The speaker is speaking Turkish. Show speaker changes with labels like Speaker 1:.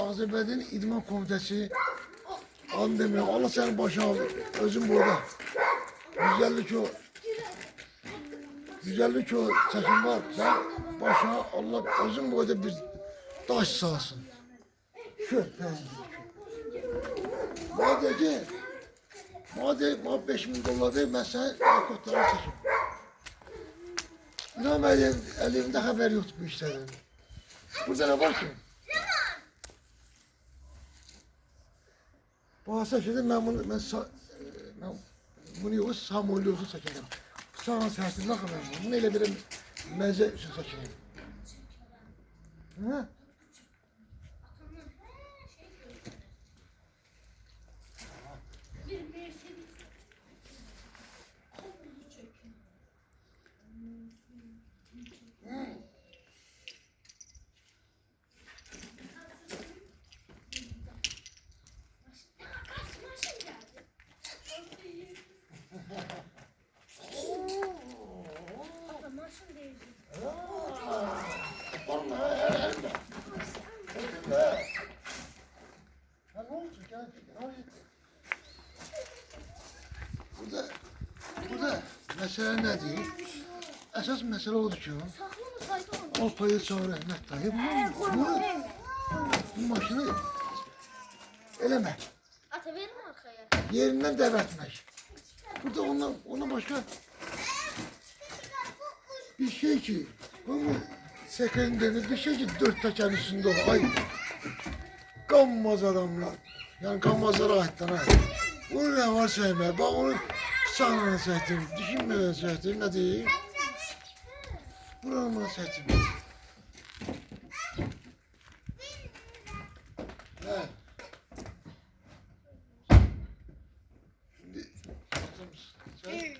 Speaker 1: Azerbaycan İdman Komitesi an demiyor. Allah senin başına al. Özün burada. Güzellik o. Güzellik o çekim var. Sen başına Allah özün burada bir taş sağsın. Şu. Bana dedi ki bana dedi bana 5 bin dolar ver ben sana helikoptere çekeyim. İnan elim, elimde haber yoktu bu işlerden. Burada ne var ki? Bahasa şimdi ben bunu ben, sa, ben bunu yok Samuel olsun çekerim. Sana sersin ne kadar? Bunu öyle bir meze için çekerim. Hı? Vallahi elimde. Elimde. Ne? Burada, burada mesele ne değil? Esas mesele odur ki o payı çağır Ahmet dayı. Bunu, bu maşını eleme.
Speaker 2: Ata verin arkaya.
Speaker 1: Yerinden devretmek. Burada ondan, ondan başka bir şey ki bunu sekerin denir bir şey ki dört tekerin üstünde olur. Ay gammaz adamlar. Yani gammazlara aitler ha. Bunu ne var sevme. Bak onu sağlığına sehtim. Düşünmeden sehtim. Ne diyeyim? Buranın sehtim. Evet. Şimdi? Sen?